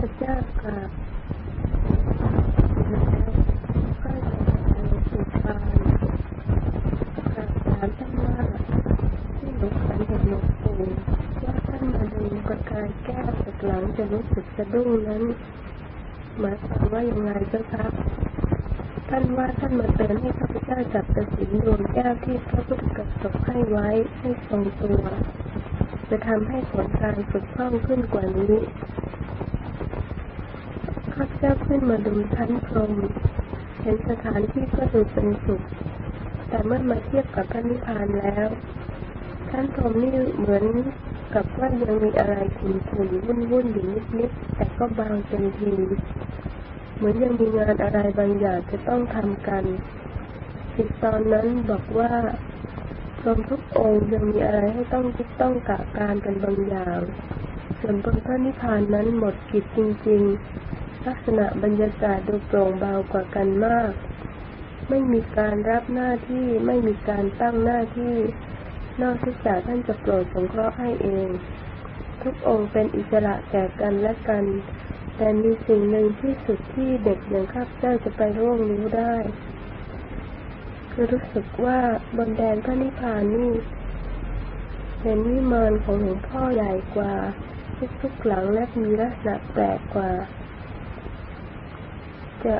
พเจ้ากราบแล้วก็จะไปสู่ปานกราบถามท่านว่าที่หลวงขันเห็นหลวงปู่ว่าท่านมาดูประกายแก้วจากหลังจะรู้สึกสะดุ้งนั้นหมายความว่ายังไงเจ้าคะท่านว่าท่านมาเตือนให้ข้าพเจ้าจับกระสินดวงแก้วที่พระพุทธกัสสให้ไว้ให้ทรงตัว จะทำให้ผลการฝึกคล่องขึ้นกว่านี้าพเจ้าขึ้นมาดูชั้นพรมเห็นสถานที่ก็ดูเป็นสุข แต่เมื่อมาเทียบกับพระนิพพานแล้วชั้นพรมนี่เหมือนกับว่ายังมีอะไรขุ่นขุ่นวุ่นวุ่นอยู่นิดนิดๆแต่ก็บางเต็มทีเหมือนยังมีงานอะไรบางอย่างจะต้องทำกันจิตตอนนั้นบอกว่าพรมทุกองค์ยังมีอะไรให้ต้องคิดต้องกะการกันบางอย่างส่วนบนพระนิพพานนั้นหมดกิจจริง ๆ ลักษณะบรรยากาศดูโปร่งเบากว่ากันมาก ไม่มีการรับหน้าที่ไม่มีการตั้งหน้าที่ นอกจากท่านจะโปรดสงเคราะห์ให้เอง ทุกองค์เป็นอิสระแก่กันและกัน แต่มีสิ่งหนึ่งที่สุดที่เด็กอย่างข้าพเจ้าจะไปร่วงรู้ได้ คือรู้สึกว่าบนแดนพระนิพพานนี่เห็นวิมานของหลวงพ่อใหญ่กว่า ทุกๆหลังและมีลักษณะแปลกกว่า จะ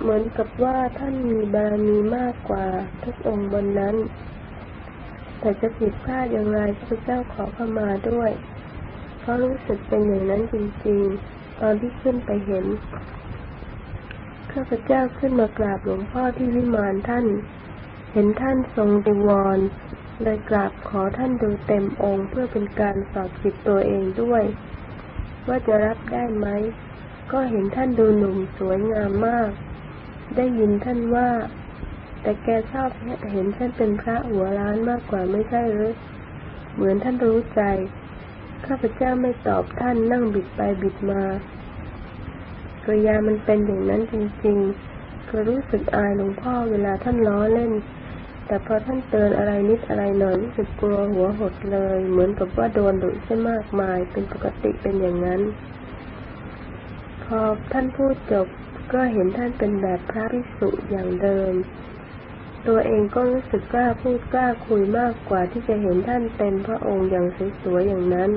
เหมือนกับว่าท่านมีบารมีมากกว่าทุกองค์บนนั้น แต่จะผิดพลาดอย่างไรพระเจ้าขอเข้ามาด้วย เพราะรู้สึกเป็นอย่างนั้นจริงๆ ตอนที่ขึ้นไปเห็นข้าพเจ้าขึ้นมากราบหลวงพ่อที่วิมานท่าน เห็นท่านทรงดิวรเลยกราบขอท่านดูเต็มองค์เพื่อเป็นการสอบจิตตัวเองด้วย ว่าจะรับได้ไหม ก็เห็นท่านดูหนุ่มสวยงามมาก ได้ยินท่านว่า แต่แกชอบเห็นท่านเป็นพระหัวล้านมากกว่าไม่ใช่หรือเหมือนท่านรู้ใจ ข้าพเจ้าไม่ตอบท่านนั่งบิดไปบิดมากริยามันเป็นอย่างนั้นจริงๆก็รู้สึกอายหลวงพ่อเวลาท่านล้อเล่น แต่พอท่านเตือนอะไรนิดอะไรหน่อยรู้สึกกลัวหัวหดเลย เหมือนกับว่าโดนดุใช่มากมาย เป็นปกติเป็นอย่างนั้น พอท่านพูดจบก็เห็นท่านเป็นแบบพระภิกษุอย่างเดิม ตัวเองก็รู้สึกกล้าพูดกล้าคุยมากกว่าที่จะเห็นท่านเต็มพระองค์อย่างสวยๆอย่างนั้น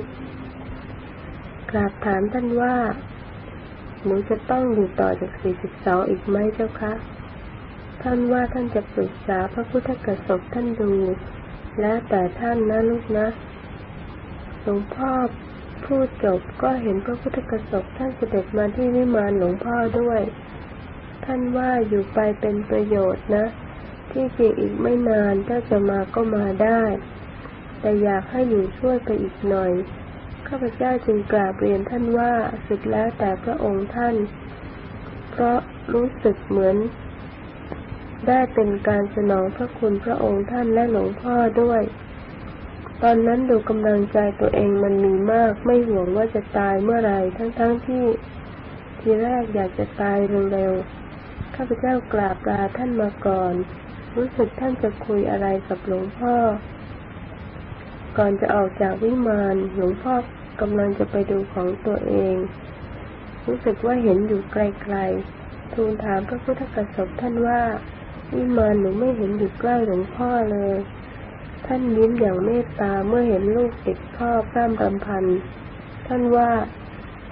กราบถามท่านว่า หนูจะต้องอยู่ต่อจากสี่สิบสองอีกไหมเจ้าคะ ท่านว่าท่านจะปรึกษาพระพุทธกสบท่านดู แล้วแต่ท่านนะลูกนะหลวงพ่อ พูดจบก็เห็นพระพุทธกสบท่านเสด็จมาที่วิมานหลวงพ่อด้วย ท่านว่าอยู่ไปเป็นประโยชน์นะ ที่จริงอีกไม่นานถ้าจะมาก็มาได้ แต่อยากให้อยู่ช่วยไปอีกหน่อย ข้าพเจ้าจึงกราบเรียนท่านว่าสุดแล้วแต่พระองค์ท่าน เพราะรู้สึกเหมือน ได้เป็นการสนองพระคุณพระองค์ท่านและหลวงพ่อด้วย ตอนนั้นดูกำลังใจตัวเองมันมีมาก ไม่ห่วงว่าจะตายเมื่อไรทั้งๆทที่ทีแรกอยากจะตายเร็วๆข้าพเจ้ากราบลาท่านมาก่อน รู้สึกท่านจะคุยอะไรกับหลวงพ่อ ก่อนจะออกจากวิมานหลวงพ่อกำลังจะไปดูของตัวเอง รู้สึกว่าเห็นอยู่ไกลๆ ทูลถามพระพุทธกสบท่านว่าวิมานหนูไม่เห็นอยู่ใกล้หลวงพ่อเลย ท่านยิ้มอย่างเมตตาเมื่อเห็นลูกติดพ่อพร่ำรำพัน ท่านว่า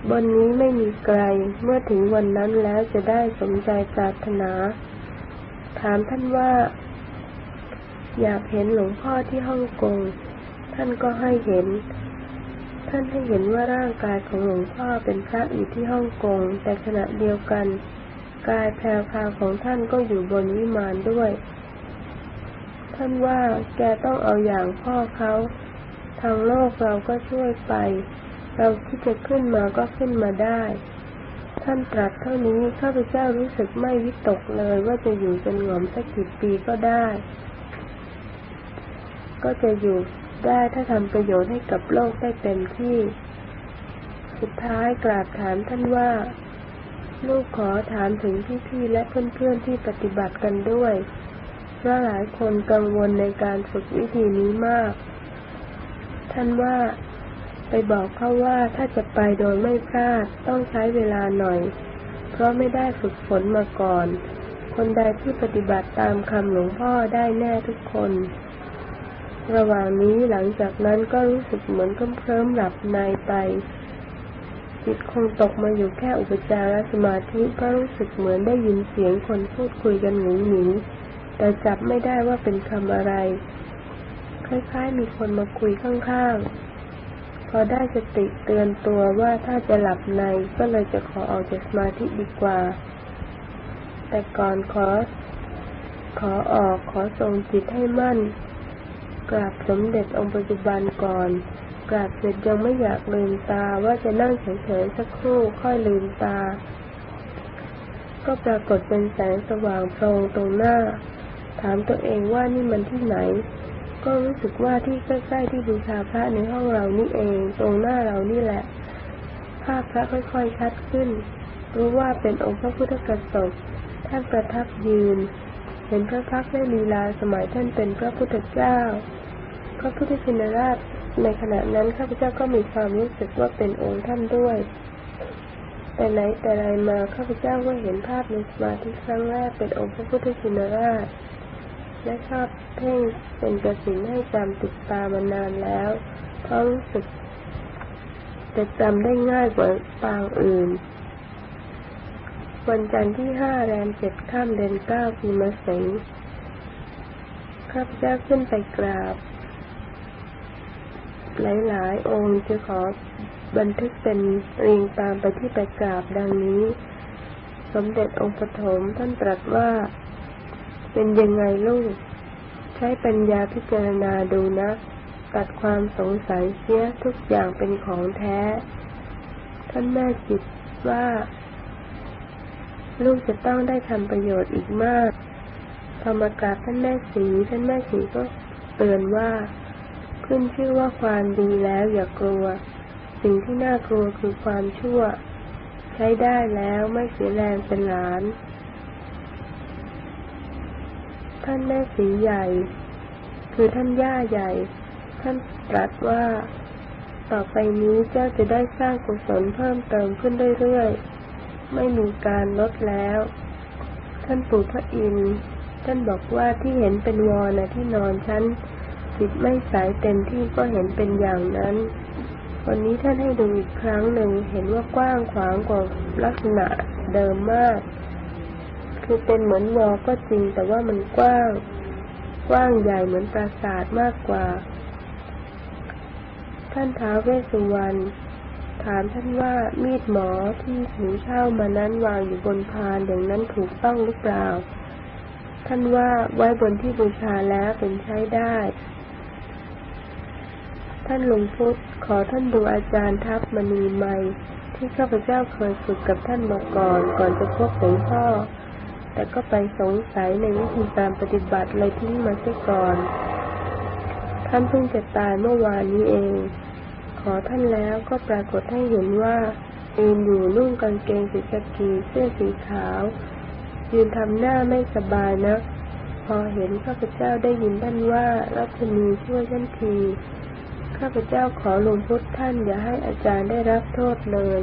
บนนี้ไม่มีไกล เมื่อถึงวันนั้นแล้วจะได้สมใจปรารถนา ถามท่านว่า อยากเห็นหลวงพ่อที่ฮ่องกง ท่านก็ให้เห็น ท่านให้เห็นว่าร่างกายของหลวงพ่อเป็นพระอยู่ที่ฮ่องกง แต่ขณะเดียวกัน กายแพรวพาของท่านก็อยู่บนวิมานด้วย ท่านว่าแกต้องเอาอย่างพ่อเขาทางโลกเราก็ช่วยไป เราที่จะขึ้นมาก็ขึ้นมาได้ ท่านตรัสเท่านี้ข้าพเจ้ารู้สึกไม่วิตกเลยว่าจะอยู่จนหงอมสักกี่ปีก็ได้ ก็จะอยู่ได้ถ้าทำประโยชน์ให้กับโลกได้เต็มที่ สุดท้ายกราบถามท่านว่า ลูกขอถามถึงพี่ๆและเพื่อนๆที่ปฏิบัติกันด้วย เพราะหลายคนกังวลในการฝึกวิธีนี้มาก ท่านว่าไปบอกเขาว่าถ้าจะไปโดยไม่พลาดต้องใช้เวลาหน่อย เพราะไม่ได้ฝึกฝนมาก่อน คนใดที่ปฏิบัติตามคำหลวงพ่อได้แน่ทุกคน ระหว่างนี้หลังจากนั้นก็รู้สึกเหมือนเคลิ้มหลับในไปจิตคงตกมาอยู่แค่อุปจารสมาธิก็รู้สึกเหมือนได้ยินเสียงคนพูดคุยกันหนุนหนิง แต่จับไม่ได้ว่าเป็นคำอะไร คล้ายๆมีคนมาคุยข้างๆ พอได้สติเตือนตัวว่าถ้าจะหลับในก็เลยจะขอออกจากสมาธิดีกว่า แต่ก่อนขอ ขอออกขอทรงจิตให้มั่น กราบสมเด็จองค์ปัจจุบันก่อนกราบเสร็จยังไม่อยากลืมตาว่าจะนั่งเฉยๆสักครู่ค่อยลืมตา ก็ปรากฏเป็นแสงสว่างโพลงตรงหน้า ถามตัวเองว่านี่มันที่ไหน ก็รู้สึกว่าที่ใกล้ๆที่บูชาพระในห้องเรานี่เอง ตรงหน้าเรานี่แหละ ภาพพระค่อยๆชัดขึ้น รู้ว่าเป็นองค์พระพุทธกสบท่านประทับยืน เห็นพระพักตร์ได้ลีลาสมัยท่านเป็นพระพุทธเจ้า พระพุทธชินราชในขณะนั้นข้าพเจ้าก็มีความรู้สึกว่าเป็นองค์ท่านด้วย แต่ไหนแต่ไรมาข้าพเจ้าก็เห็นภาพในสมาธิครั้งแรกเป็นองค์พระพุทธชินราช และชอบเพ่งเป็นกระสินให้จำติดตามานานแล้วเพราะรู้สึกจะจำได้ง่ายกว่าปางอื่น วันจันทร์ที่ห้าแรมเจ็ดข้ามเดือนเก้าปีมะเสงข้าพเจ้าขึ้นไปกราบ หลายๆ องค์จะขอบันทึกเป็นเรียงตามไปที่ไปกราบดังนี้ สมเด็จองค์ปฐมท่านตรัสว่า เป็นยังไงลูก ใช้ปัญญาพิจารณาดูนะ ตัดความสงสัยเสียทุกอย่างเป็นของแท้ ท่านแม่จิตว่า ลูกจะต้องได้ทำประโยชน์อีกมากพอมากราบท่านแม่สีท่านแม่สีก็เตือนว่า ขึ้นชื่อว่าความดีแล้วอย่ากลัว สิ่งที่น่ากลัวคือความชั่ว ใช้ได้แล้วไม่เสียแรงเป็นหลาน ท่านแม่สีใหญ่ คือท่านย่าใหญ่ ท่านตรัสว่า ต่อไปนี้เจ้าจะได้สร้างกุศลเพิ่มเติมขึ้นเรื่อยๆ ไม่มีการลดแล้ว ท่านปู่พระอินทร์ท่านบอกว่าที่เห็นเป็นวอนะที่นอนชั้นจิตไม่ใสเต็มที่ก็เห็นเป็นอย่างนั้น วันนี้ท่านให้ดูอีกครั้งหนึ่งเห็นว่ากว้างขวางกว่าลักษณะเดิมมาก คือเป็นเหมือนวอก็จริง แต่ว่ามันกว้าง กว้างใหญ่เหมือนปราสาทมากกว่า ท่านท้าวเวสสุวรรณถามท่านว่ามีดหมอที่ถือเช่ามานั้นวางอยู่บนพานอย่างนั้นถูกต้องหรือเปล่า ท่านว่าไว้บนที่บูชาแล้วเป็นใช้ได้ ท่านหลวงพุทธขอท่านดูอาจารย์ทัพมณีใหม่ที่ข้าพเจ้าเคยฝึกกับท่านมาก่อนก่อนจะพบหลวงพ่อ แต่ก็ไปสงสัยในวิธีการปฏิบัติเลยทิ้งมาเสียก่อน ท่านเพิ่งจะตายเมื่อวานนี้เอง ขอท่านแล้วก็ปรากฏให้เห็นว่ายืนอยู่นุ่งกางเกงสีกากีเสื้อสีขาว ยืนทำหน้าไม่สบายนะ พอเห็นข้าพเจ้าได้ยินท่านว่ารัชนีช่วยท่านที ข้าพเจ้าขอหลวงพุทธท่านอย่าให้อาจารย์ได้รับโทษเลย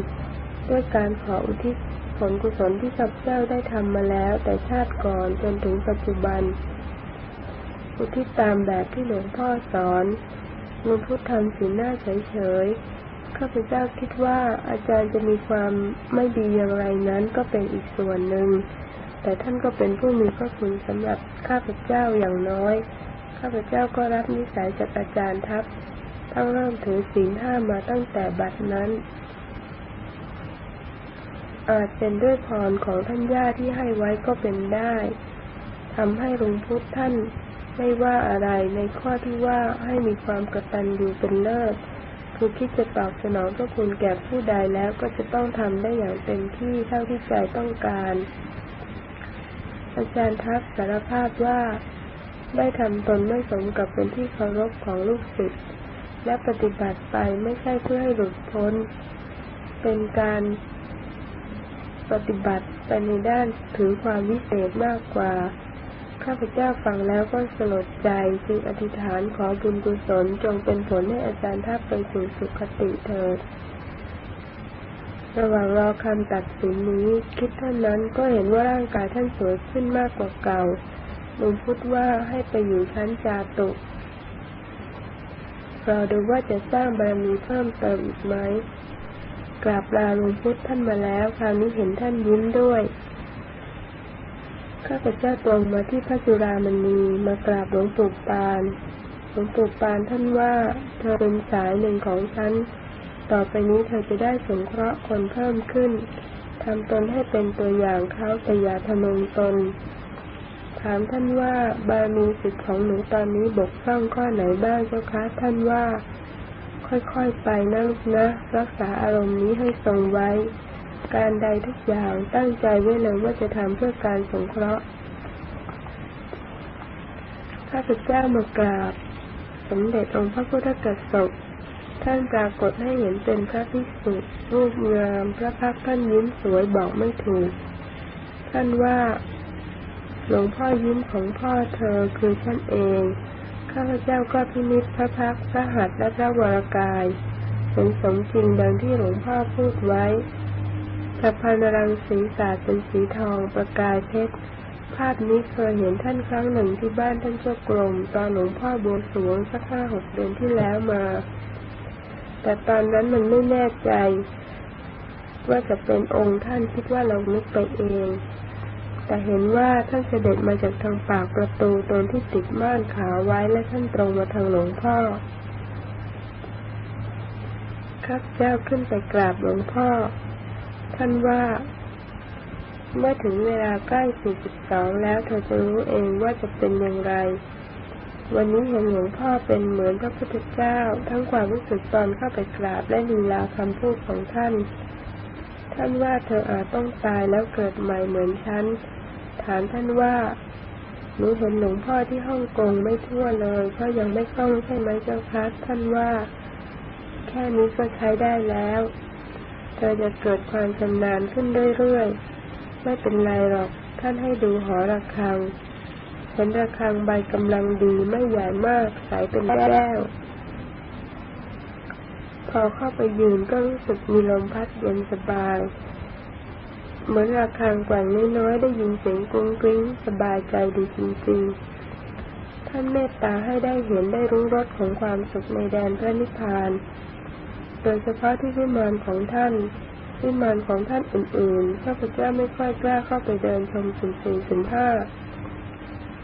ด้วยการขออุทิศ ผลกุศลที่ข้าพเจ้าได้ทำมาแล้วแต่ชาติก่อนจนถึงปัจจุบัน อุทิศตามแบบที่หลวงพ่อสอนหลวงพุทธทำสีหน้าเฉยๆข้าพเจ้าคิดว่าอาจารย์จะมีความไม่ดีอย่างไรนั้นก็เป็นอีกส่วนหนึ่ง แต่ท่านก็เป็นผู้มีพระคุณสำหรับข้าพเจ้าอย่างน้อย ข้าพเจ้าก็รับนิสัยจากอาจารย์ทัพ ทั้งเริ่มถือศีลห้ามาตั้งแต่บัดนั้น อาจเป็นด้วยพรของท่านย่าที่ให้ไว้ก็เป็นได้ทำให้หลวงพุทธท่านไม่ว่าอะไรในข้อที่ว่าให้มีความกตัญญูเป็นเลิศคือคิดจะตอบสนองพระคุณแก่ผู้ใดแล้วก็จะต้องทำได้อย่างเต็มที่เท่าที่ใจต้องการ อาจารย์ทักสารภาพว่าได้ทำตนไม่สมกับเป็นที่เคารพของลูกศิษย์และปฏิบัติไปไม่ใช่เพื่อให้หลุดพ้น เป็นการ ปฏิบัติไปในด้านถือความวิเศษมากกว่า ข้าพเจ้าฟังแล้วก็สลดใจจึงอธิษฐานขอบุญกุศลจงเป็นผลให้อาจารย์ทัพไปสู่สุคติเถิดระหว่างรอคำตัดสินนี้คิดเท่านั้นก็เห็นว่าร่างกายท่านสวยขึ้นมากกว่าเก่าหลวงพุทธว่าให้ไปอยู่ชั้นจาตุเราดูว่าจะสร้างบารมีเพิ่มเติมอีกไหม กราบลาหลวงพุทธท่านมาแล้ว คราวนี้เห็นท่านยิ้มด้วย ข้าพเจ้าตรงมาที่พระจุรามณีมากราบหลวงปู่ปานหลวงปู่ปานท่านว่า เธอเป็นสายหนึ่งของฉัน ต่อไปนี้เธอจะได้สงเคราะห์คนเพิ่มขึ้นทำตนให้เป็นตัวอย่างเขาแต่อย่าทะนงตน ถามท่านว่าบารมีสิทธิ์ของหนูตอนนี้บกพร่องข้อไหนบ้างเจ้าคะท่านว่า ค่อยๆไปนะลูกนะ รักษาอารมณ์นี้ให้ทรงไว้ การใดทุกอย่างตั้งใจไว้เลยว่าจะทำเพื่อการสงเคราะห์ข้าพเจ้ามากราบ สมเด็จองค์พระพุทธกัสสปท่านปรากฏให้เห็นเป็นพระภิกษุรูปงามพระพักท่านยิ้มสวยบอกไม่ถูก ท่านว่าหลวงพ่อยิ้มของพ่อเธอคือท่านเอง ข้าพเจ้าก็พินิจพระพักพระหัตถ์และพระวรกายเห็นสมจริงดังที่หลวงพ่อพูดไว้สะพานรังสีสาดเป็นสีทองประกายเพชร ภาพนี้เคยเห็นท่านครั้งหนึ่งที่บ้านท่านเจ้ากรม ตอนหลวงพ่อบวงสรวงสักห้าหกเดือนที่แล้วมา แต่ตอนนั้นมันไม่แน่ใจ ว่าจะเป็นองค์ท่านคิดว่าเรานึกไปเอง แต่เห็นว่าท่านเสด็จมาจากทางปากประตูตรงที่ติดม่านขาวไว้และท่านตรงมาทางหลวงพ่อข้าพเจ้าขึ้นไปกราบหลวงพ่อ ท่านว่า เมื่อถึงเวลาใกล้42แล้วเธอจะรู้เองว่าจะเป็นอย่างไร วันนี้เห็นหลวงพ่อเป็นเหมือนพระพุทธเจ้า ทั้งความรู้สึกตอนเข้าไปกราบและลีลาคำพูดของท่าน ท่านว่าเธออาจต้องตายแล้วเกิดใหม่เหมือนฉัน ถามท่านว่าหนูเห็นหลวงพ่อที่ฮ่องกงไม่ทั่วเลยเพราะยังไม่คล่องใช่ไหมเจ้าคะท่านว่า แค่นี้ก็ใช้ได้แล้ว เธอจะเกิดความชำนาญขึ้นเรื่อยๆ ไม่เป็นไรหรอกท่านให้ดูหอระฆังเห็นระฆังใบกำลังดีไม่ใหญ่มากใสเป็นแก้วพอเข้าไปยืนก็รู้สึกมีลมพัดเย็นสบาย เหมือนระฆังกว่างน้อยๆได้ยินเสียงกุ้งกริ้งสบายใจดีจริงๆ ท่านเมตตาให้ได้เห็นได้รู้รสของความสุขในแดนพระนิพพาน โดยเฉพาะที่วิมานของท่านวิมานของท่านอื่นๆข้าพเจ้าไม่ค่อยกล้าเข้าไปเดินชมสุ่มสี่สุ่มห้า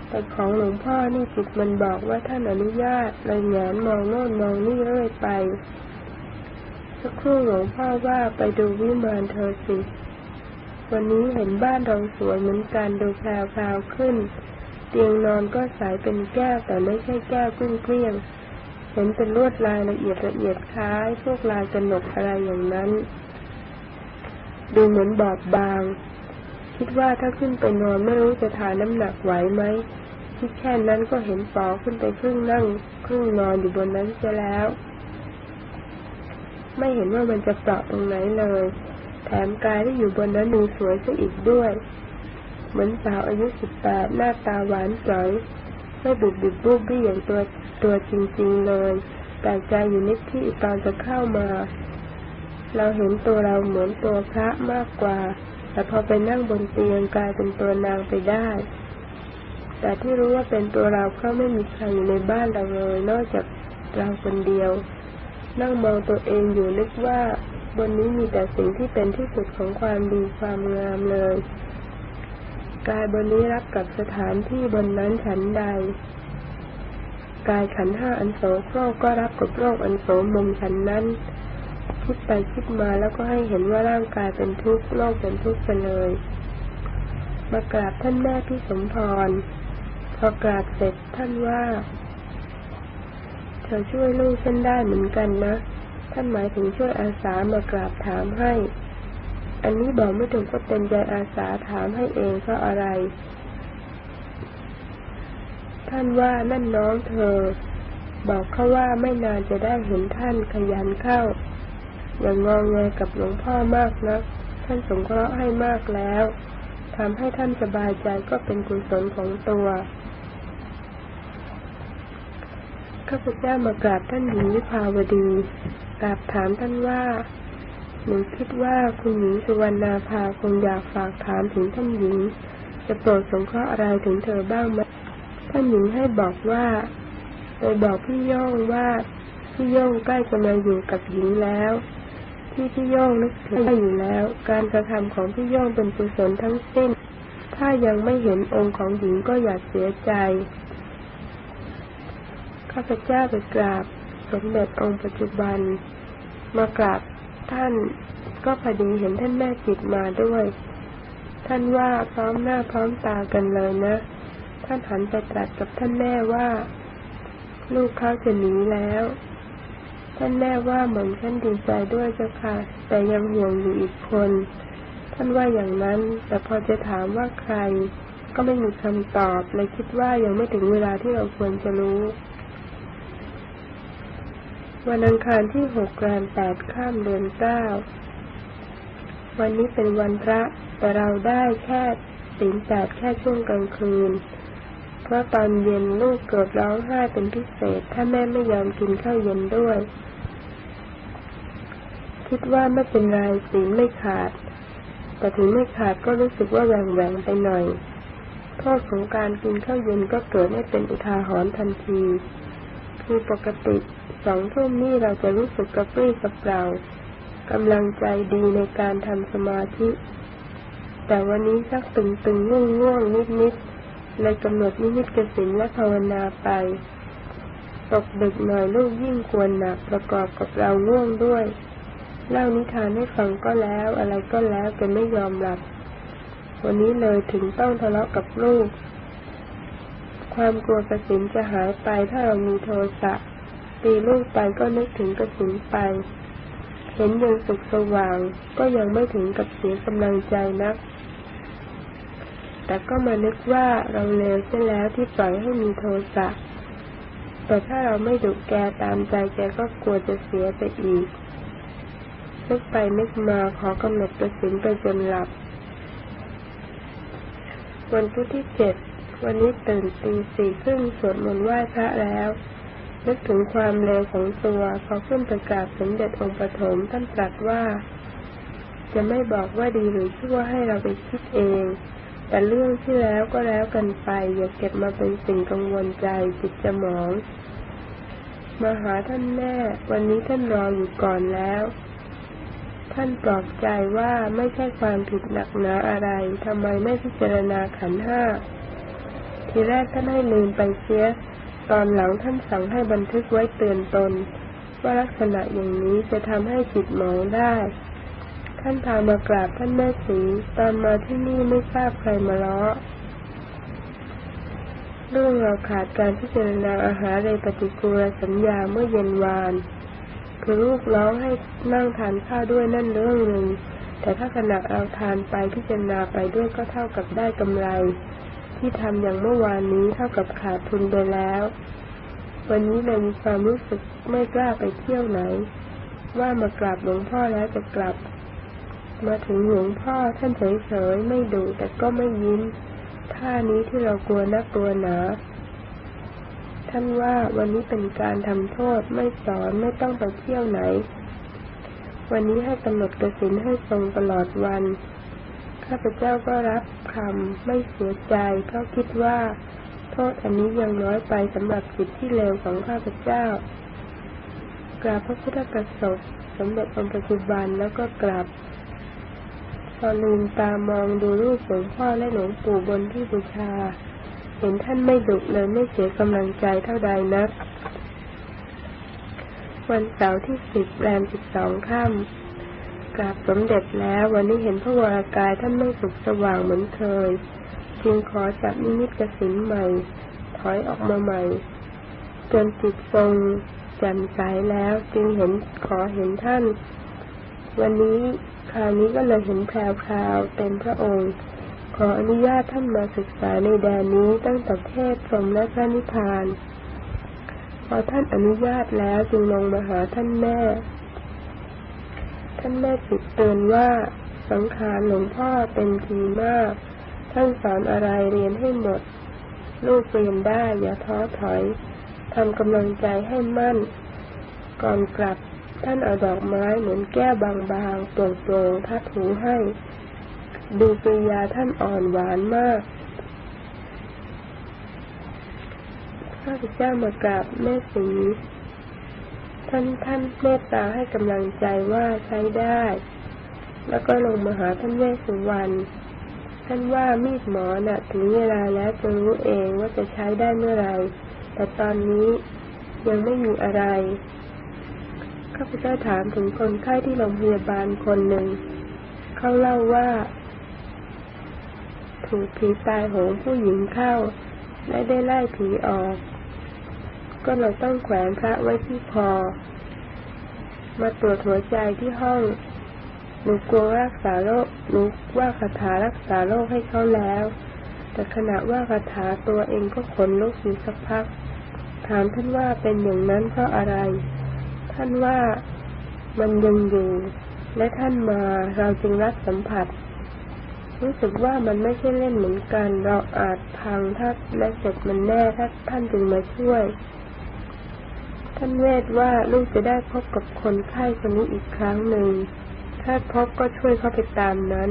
แต่ของหลวงพ่อนี่จิตมันบอกว่าท่านอนุญาตเลยแงนมองโน่นมองนี่เรื่อยไป สักครู่หลวงพ่อว่าไปดูวิมานเธอสิ วันนี้เห็นบ้านเราสวยเหมือนกันดูแพรวๆขึ้น เตียงนอนก็ใสเป็นแก้วแต่ไม่ใช่แก้วกุ้งเกลี้ยง เห็นเป็นลวดลายละเอียดละเอียดคล้าย พวกลายกระหนกอะไรอย่างนั้น ดูเหมือนบอบบาง คิดว่าถ้าขึ้นไปนอนไม่รู้จะทานน้ำหนักไหวไหมคิดแค่นั้นก็เห็นปอขึ้นไปครึ่งนั่งครึ่งนอนอยู่บนนั้นเสียแล้ว ไม่เห็นว่ามันจะเปราะตรงไหนเลย แถมกายที่อยู่บนนั้นดูสวยซะอีกด้วย เหมือนสาวอายุสิบแปดหน้าตาหวานจ๋อยไม่บุบบิบบูบบี้อย่างตัวตัวจริงๆเลยแปลกใจอยู่นิดที่ตอนจะเข้ามา เราเห็นตัวเราเหมือนตัวพระมากกว่า แต่พอไปนั่งบนเตียงกลายเป็นตัวนางไปได้ แต่ที่รู้ว่าเป็นตัวเราเพราะไม่มีใครอยู่ในบ้านเราเลย นอกจากเราคนเดียว นั่งมองตัวเองอยู่นึกว่า บนนี้มีแต่สิ่งที่เป็นที่สุดของความดีความงามเลย กายบนนี้รับกับสถานที่บนนั้นฉันใด กายขันห้าอันโสโครกก็รับกับโรคอันโสมมฉันนั้นคิดไปคิดมาแล้วก็ให้เห็นว่าร่างกายเป็นทุกข์โลกเป็นทุกข์ไปเลยมากราบท่านแม่พี่สมพร พอกราบเสร็จท่านว่า เธอช่วยลูกฉันได้เหมือนกันนะ ท่านหมายถึงช่วยอาสามากราบถามให้ อันนี้บอกไม่ถูกก็เป็นใจอาสาถามให้เองเพราะอะไร ท่านว่านั่นน้องเธอ บอกเขาว่าไม่นานจะได้เห็นท่านขยันเข้า อย่างงองเงยกับหลวงพ่อมากนะท่านสงเคราะห์ให้มากแล้วทำให้ท่านสบายใจก็เป็นกุศลของตัวข้าพเจ้ามากราบท่านหญิงวิภาวดี กราบถามท่านว่า หนูคิดว่าคุณหญิงสุวรรณาภาคงอยากฝากถามถึงท่านหญิง จะโปรดสงเคราะห์อะไรถึงเธอบ้างไหมท่านหญิงให้บอกว่าโดยบอกพี่ย่องว่าพี่ย่องใกล้จะมาอยู่กับหญิงแล้ว ที่พี่ย่องนึกถึงอยู่แล้ว การกระทำของพี่ย่องเป็นกุศลทั้งสิ้น ถ้ายังไม่เห็นองค์ของหญิงก็อย่าเสียใจข้าพเจ้าไปกราบ สมเด็จองค์ปัจจุบัน มากราบท่านก็พอดีเห็นท่านแม่จิตมาด้วย ท่านว่าพร้อมหน้าพร้อมตากันเลยนะ ท่านหันไปตรัสกับท่านแม่ว่า ลูกเขาจะหนีแล้ว ท่านแม่ว่าเหมือนท่านดีใจด้วยเจ้าค่ะ แต่ยังห่วงอยู่อีกคน ท่านว่าอย่างนั้น แต่พอจะถามว่าใคร ก็ไม่มีคำตอบเลยคิดว่ายังไม่ถึงเวลาที่เราควรจะรู้ วันอังคารที่หกแรมแปดข้ามเดือนเก้า วันนี้เป็นวันพระ แต่เราได้แค่สิงแปดแค่ช่วงกลางคืน เพราะตอนเย็นลูกเกิดร้องไห้เป็นพิเศษ ถ้าแม่ไม่ยอมกินข้าวเย็นด้วย คิดว่าไม่เป็นไรสีไม่ขาด แต่ถึงไม่ขาดก็รู้สึกว่าแหว่งแหวงไปหน่อยโทษของการกินข้าวเย็นก็เกิดให้เป็นอุทาหรณ์ทันที คือปกติสองทุ่มนี้เราจะรู้สึกกระปรี้กระเปร่ากำลังใจดีในการทำสมาธิ แต่วันนี้ชักตึงตึงง่วงง่วงนิดนิดเลยกำหนดนิมิตกสินและภาวนาไปตกดึกหน่อยลูกยิ่งควรหนักประกอบกับเราง่วงด้วย เล่านิทานให้ฟังก็แล้วอะไรก็แล้วแต่ไม่ยอมหลับ วันนี้เลยถึงต้องทะเลาะกับลูก ความกลัวกระสินจะหายไปถ้าเรามีโทสะตีลูกไปก็นึกถึงกระสุนไป เห็นยังสุกสว่าง ก็ยังไม่ถึงกับเสียกำลังใจนัก แต่ก็มานึกว่าเราเลวเสียแล้วที่ปล่อยให้มีโทสะแต่ถ้าเราไม่ดุแกตามใจแกก็กลัวจะเสียไปอีกนึกไปนึกมาขอกำหนดกระสินไปจนหลับ วันพุธที่เจ็ด วันนี้ตื่นตีสี่ครึ่งสวดมนต์ไหว้พระแล้วนึกถึงความเลวของตัวพอขึ้นประกาศสมเด็จองค์ปฐมท่านตรัสว่า จะไม่บอกว่าดีหรือชั่วให้เราไปคิดเอง แต่เรื่องที่แล้วก็แล้วกันไป อย่าเก็บมาเป็นสิ่งกังวลใจจิตจะหมองมาหาท่านแม่ วันนี้ท่านรออยู่ก่อนแล้ว ท่านปลอบใจว่าไม่ใช่ความผิดหนักหนาอะไรทำไมไม่พิจารณาขันห้า ทีแรกท่านให้ลืมไปเสีย ตอนหลังท่านสั่งให้บันทึกไว้เตือนตน ว่าลักษณะอย่างนี้จะทำให้จิตหมองได้ ท่านพามากราบท่านแม่สีตอนมาที่นี่ไม่ทราบใครมาล้อเรื่องเราขาดการพิจารณาอาหารในปฏิกูลสัญญาเมื่อเย็นวาน คือลูกร้องให้นั่งทานข้าวด้วยนั่นเรื่องหนึ่ง แต่ถ้าขณะเราทานไปพิจารณาไปด้วยก็เท่ากับได้กำไร ที่ทำอย่างเมื่อวานนี้เท่ากับขาดทุนไปแล้ว วันนี้เลยมีความรู้สึกไม่กล้าไปเที่ยวไหน ว่ามากราบหลวงพ่อแล้วจะกลับ มาถึงหลวงพ่อท่านเฉยๆไม่ดูแต่ก็ไม่ยิ้มท่านี้ที่เรากลัวนักกลัวหนาท่านว่าวันนี้เป็นการทำโทษไม่สอนไม่ต้องไปเที่ยวไหน วันนี้ให้กำหนดกระสินให้ทรงตลอดวัน ข้าพเจ้าก็รับคำไม่เสียใจเพราะคิดว่าโทษอันนี้ยังน้อยไปสำหรับจิตที่เลวของข้าพเจ้ากราบพระพุทธกสบสมเด็จองค์ปัจจุบันแล้วก็กราบพอลืมตามองดูรูปหลวงพ่อและหลวงปู่บนที่บูชา เห็นท่านไม่ดุเลยไม่เสียกำลังใจเท่าใดนัก วันเสาร์ที่สิบแรมสิบสองค่ำ กราบสมเด็จแล้ว วันนี้เห็นพระวรากายท่านไม่สุขสว่างเหมือนเคยจึงขอจับนิมิตกสินใหม่ ถอยออกมาใหม่ จนจิตทรงแจ่มใสแล้วจึงเห็นขอเห็นท่าน วันนี้คราวนี้ก็เลยเห็นแพรวพราวเต็มพระองค์ ขออนุญาตท่านมาศึกษาในแดนนี้ตั้งแต่เทศสมและพระนิพพานพอท่านอนุญาตแล้วจึงลงมาหาท่านแม่ ท่านแม่จิตเตือนว่าสังขารหลวงพ่อเป็นทีมาก ท่านสอนอะไรเรียนให้หมด ลูกเรียนได้อย่าท้อถอยทำกำลังใจให้มั่น ก่อนกลับท่านเอาดอกไม้เหมือนแก้วบางๆโปร่งๆทัดหูให้ ดูปริยาท่านอ่อนหวานมากข้าพเจ้ามากราบแม่สี ท่านท่านเมตตาให้กำลังใจว่าใช้ได้ แล้วก็ลงมาหาท่านเวสสุวรรณท่านว่ามีดหมอน่ะถึงเวลาแล้วจะรู้เองว่าจะใช้ได้เมื่อไรแต่ตอนนี้ยังไม่มีอะไร ข้าพเจ้าถามถึงคนไข้ที่โรงพยาบาลคนหนึ่ง เขาเล่าว่า ถูกผีตายโหงผู้หญิงเข้า และได้ไล่ผีออก ก็เลยต้องแขวนพระไว้ที่คอ มาตรวจหัวใจที่ห้อง หนูกลัวรักษาโรคหนูว่าคาถารักษาโรคให้เขาแล้ว แต่ขณะว่าคาถาตัวเองก็ขนลุกอยู่สักพัก ถามท่านว่าเป็นอย่างนั้นเพราะอะไร ท่านว่ามันยังอยู่ และท่านมาเราจึงรับสัมผัสรู้สึกว่ามันไม่ใช่เล่นเหมือนกัน เราอาจพังถ้าและเสร็จมันแน่ถ้าท่านจึงมาช่วย ท่านเวทว่าลูกจะได้พบกับคนไข้คนนี้อีกครั้งหนึ่ง ถ้าพบก็ช่วยเขาไปตามนั้น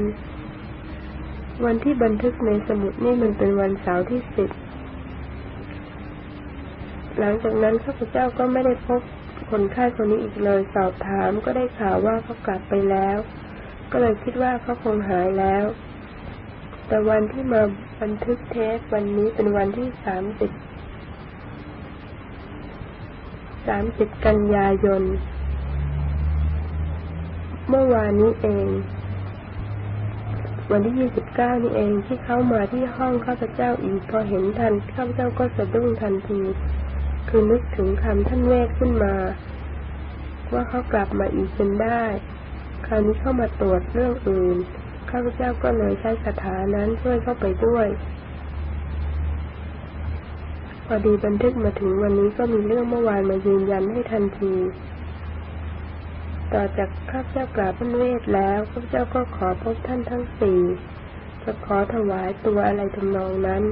วันที่บันทึกในสมุดนี่มันเป็นวันเสาร์ที่สิบ หลังจากนั้นข้าพเจ้าก็ไม่ได้พบคนไข้คนนี้อีกเลย สอบถามก็ได้ข่าวว่าเขากลับไปแล้ว ก็เลยคิดว่าเขาคงหายแล้ว แต่วันที่มาบันทึกเทปวันนี้เป็นวันที่สามสิบ สามสิบกันยายน เมื่อวานนี้เอง วันที่ยี่สิบเก้านี่เองที่เขามาที่ห้องข้าพเจ้าอีกพอเห็นทันข้าพเจ้าก็สะดุ้งทันที คือนึกถึงคำท่านเวทขึ้นมา ว่าเขากลับมาอีกจนได้ คราวนี้เข้ามาตรวจเรื่องอื่น ข้าพเจ้าก็เลยใช้คาถานั้นช่วยเข้าไปด้วย พอดีบันทึกมาถึงวันนี้ก็มีเรื่องเมื่อวานมายืนยันให้ทันที ต่อจากข้าพเจ้ากราบท่านเวทแล้วข้าพเจ้าก็ขอพบท่านทั้งสี่จะขอถวายตัวอะไรทำนองนั้น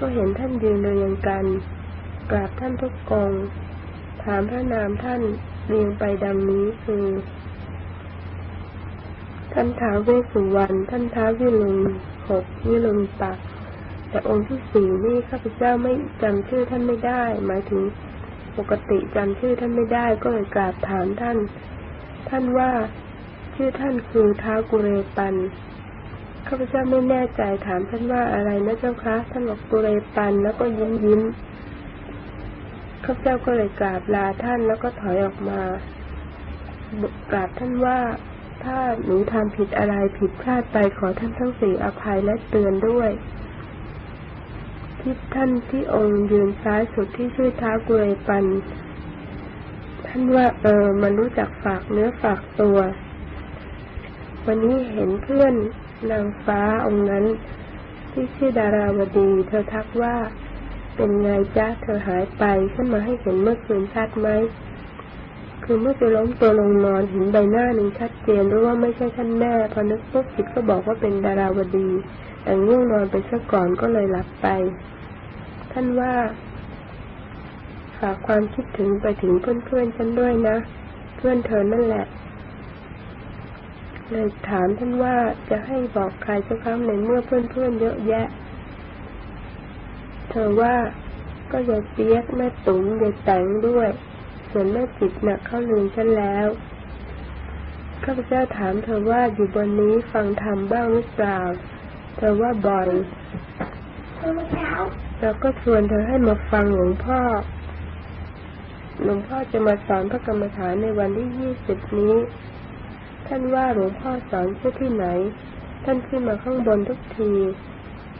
ก็เห็นท่านยืนเรียงกัน กราบท่านทุกองถามพระนามท่านเรียงไปดังนี้คือ ท่านท้าวเวสสุวรรณท่านท้าววิรุณหกวิรุณปัก แต่องค์ที่สี่นี่ข้าพเจ้าไม่จำชื่อท่านไม่ได้ หมายถึงปกติจำชื่อท่านไม่ได้ ก็เลยกราบถามท่าน ท่านว่าชื่อท่านคือท้าวกุเรปันข้าพเจ้าไม่แน่ใจถามท่านว่าอะไรนะเจ้าคะท่านบอกกุเรปันแล้วก็ยิ้มยิ้มข้าพเจ้าก็เลยกราบลาท่านแล้วก็ถอยออกมากราบท่านว่าถ้าหนูทำผิดอะไรผิดพลาดไปขอท่านทั้งสี่อภัยและเตือนด้วย ที่ท่านที่องค์ยืนซ้ายสุดที่ชื่อท้ากุเรปัน ท่านว่าเออมันรู้จักฝากเนื้อฝากตัว วันนี้เห็นเพื่อนนางฟ้าองค์นั้น ที่ชื่อดาราวดี เธอทักว่าเป็นไงจ๊ะเธอหายไปขึ้นมาให้เห็นเมื่อคืนชัดไหม คือเมื่อจะล้มตัวลงนอนเห็นใบหน้าหนึ่งชัดเจนรู้ว่าไม่ใช่ท่านแม่พอนึกปุ๊บจิตก็บอกว่าเป็นดาราวดี แต่ง่วงนอนไปซะก่อนก็เลยหลับไป ท่านว่า ฝากความคิดถึงไปถึงเพื่อนๆฉันด้วยนะ เพื่อนเธอนั่นแหละเลยถามท่านว่าจะให้บอกใครสักครั้งในเมื่อเพื่อนๆเยอะแยะ เธอว่าก็อย่าเปียกแม่ตุ๋มยาแต่งด้วย ส่วนแม่จิตน่ะเขาลืมฉันแล้วข้าพเจ้าถามเธอว่าอยู่บนนี้ฟังธรรมบ้างหรือเปล่า เธอว่าบ่อย เราก็ชวนเธอให้มาฟังหลวงพ่อ หลวงพ่อจะมาสอนพระกรรมฐานในวันที่ยี่สิบนี้ ท่านว่าหลวงพ่อสอนที่ที่ไหน ท่านขึ้นมาข้างบนทุกที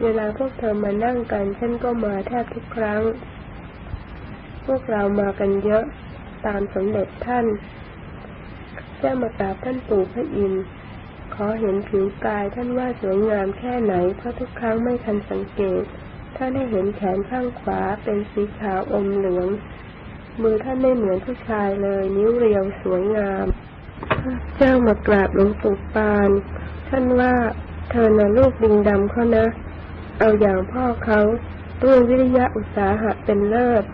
เวลาพวกเธอมานั่งกันฉันก็มาแทบทุกครั้ง พวกเรามากันเยอะตามสมเด็จท่าน เจ้ามากราบท่านปู่พระอินทร์ ขอเห็นผิวกายท่านว่าสวยงามแค่ไหน เพราะทุกครั้งไม่ทันสังเกต ท่านได้เห็นแขนข้างขวาเป็นสีขาวอมเหลือง มือท่านไม่เหมือนผู้ชายเลย นิ้วเรียวสวยงาม เจ้ามากราบหลวงปู่ปาน ท่านว่าเธอน่ะลูกดิงดำเขานะ เอาอย่างพ่อเขาด้วยวิริยะอุตสาหะเป็นเลิศ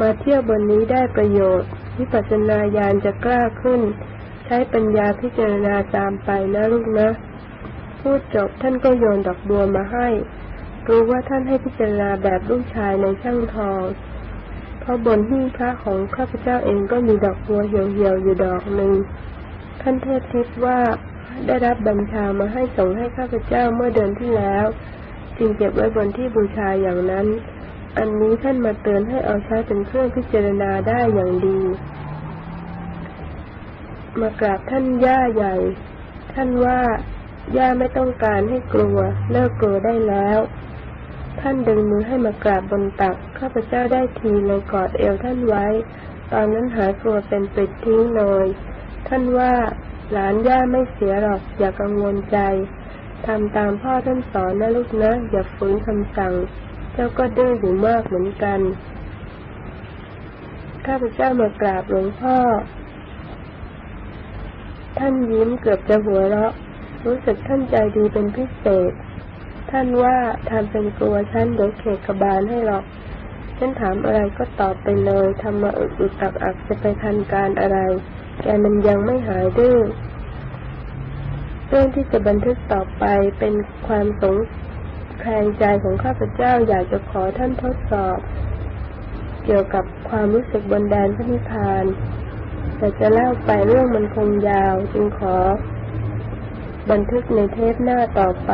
มาเที่ยวบนนี้ได้ประโยชน์วิปัสสนาญาณจะกล้าขึ้น ใช้ปัญญาพิจารณาตามไปนะลูกนะ พูดจบท่านก็โยนดอกบัวมาให้ รู้ว่าท่านให้พิจารณาแบบลูกชายในช่างทอง เพราะบนหิ้งพระของข้าพเจ้าเองก็มีดอกบัวเหี่ยวๆอยู่ดอกหนึ่ง ท่านเทพทิพว่าได้รับบัญชามาให้ส่งให้ข้าพเจ้าเมื่อเดือนที่แล้ว จึงเก็บไว้บนที่บูชาอย่างนั้น อันนี้ท่านมาเตือนให้เอาใช้เป็นเครื่องพิจารณาได้อย่างดี มากราบท่านย่าใหญ่ ท่านว่าย่าไม่ต้องการให้กลัว เลิกกลัวได้แล้ว ท่านดึงมือให้มากราบบนตัก ข้าพเจ้าได้ทีเลยกอดเอวท่านไว้ ตอนนั้นหายกลัวเป็นปลิดทิ้งเลย ท่านว่าหลานย่าไม่เสียหรอก อย่ากังวลใจทำตามพ่อท่านสอนนะลูกนะ อย่าฝืนคำสั่ง เจ้าก็ดื้ออยู่มากเหมือนกัน ข้าพเจ้ามากราบหลวงพ่อ ท่านยิ้มเกือบจะหัวเราะ รู้สึกท่านใจดีเป็นพิเศษ ท่านว่าทำเป็นกลัวฉันเดี๋ยวเขกกบาลให้หรอก ฉันถามอะไรก็ตอบไปเลยทำมาอึกอึกตักอักจะไปทันการอะไร แกมันยังไม่หายดื้อเรื่องที่จะบันทึกต่อไปเป็นความสงแคลงใจของข้าพเจ้าอยากจะขอท่านทดสอบ เกี่ยวกับความรู้สึกบนแดนพระนิพพาน แต่จะเล่าไปเรื่องมันคงยาวจึงขอ บันทึกในเทปหน้าต่อไป